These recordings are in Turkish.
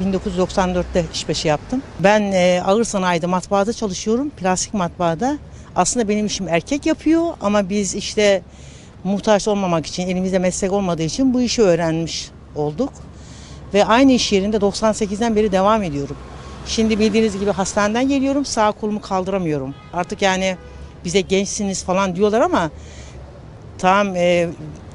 1994'te işbaşı yaptım. Ben e, ağır sanayide matbaada çalışıyorum. Plastik matbaada. Aslında benim işim erkek yapıyor ama biz işte muhtaç olmamak için, elimizde meslek olmadığı için bu işi öğrenmiş olduk. Ve aynı iş yerinde 98'den beri devam ediyorum. Şimdi bildiğiniz gibi hastaneden geliyorum. Sağ kolumu kaldıramıyorum. Artık yani bize gençsiniz falan diyorlar ama Tamam e,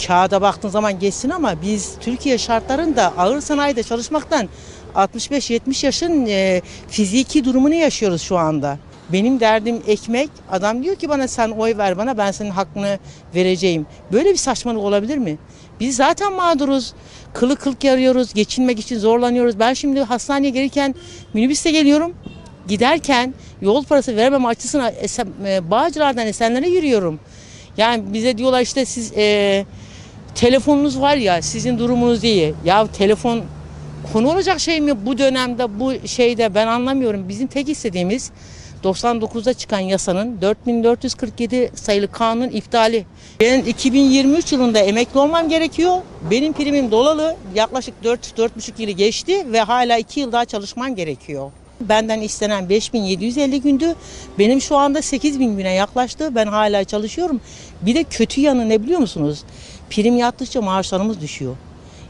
kağıda baktığın zaman geçsin ama biz Türkiye şartlarında ağır sanayide çalışmaktan 65-70 yaşın e, fiziki durumunu yaşıyoruz şu anda. Benim derdim ekmek. Adam diyor ki bana sen oy ver bana ben senin hakkını vereceğim. Böyle bir saçmalık olabilir mi? Biz zaten mağduruz. Kılık kılık yarıyoruz. Geçinmek için zorlanıyoruz. Ben şimdi hastaneye gelirken minibüste geliyorum. Giderken yol parası vermem açısına e, Bağcılar'dan Esenler'e yürüyorum. Yani bize diyorlar işte siz e, telefonunuz var ya sizin durumunuz iyi. Ya telefon konu olacak şey mi bu dönemde bu şeyde ben anlamıyorum. Bizim tek istediğimiz 99'da çıkan yasanın 4447 sayılı kanun iptali. Ben 2023 yılında emekli olmam gerekiyor. Benim primim dolalı. Yaklaşık 4-4,5 yılı geçti ve hala 2 yıl daha çalışman gerekiyor. Benden istenen 5750 gündü. Benim şu anda 8000 güne yaklaştı. Ben hala çalışıyorum. Bir de kötü yanı ne biliyor musunuz? Prim yattıkça maaşlarımız düşüyor.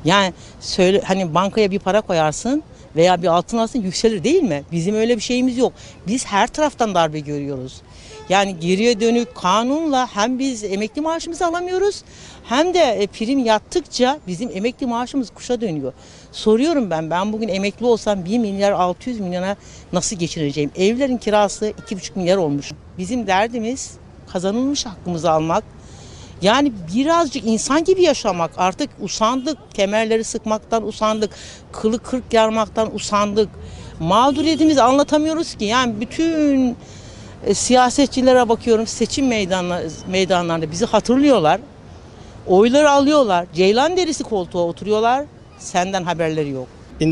Yani söyle hani bankaya bir para koyarsın veya bir altın alsın yükselir değil mi? Bizim öyle bir şeyimiz yok. Biz her taraftan darbe görüyoruz. Yani geriye dönük kanunla hem biz emekli maaşımızı alamıyoruz hem de e, prim yattıkça bizim emekli maaşımız kuşa dönüyor. Soruyorum ben ben bugün emekli olsam 1 milyar 600 milyona nasıl geçineceğim? Evlerin kirası 2,5 milyar olmuş. Bizim derdimiz kazanılmış hakkımızı almak. Yani birazcık insan gibi yaşamak. Artık usandık. Kemerleri sıkmaktan usandık. Kılı kırk yarmaktan usandık. Mağduriyetimizi anlatamıyoruz ki. Yani bütün e, siyasetçilere bakıyorum seçim meydanla, meydanlarında bizi hatırlıyorlar. Oyları alıyorlar. Ceylan derisi koltuğa oturuyorlar. Senden haberleri yok.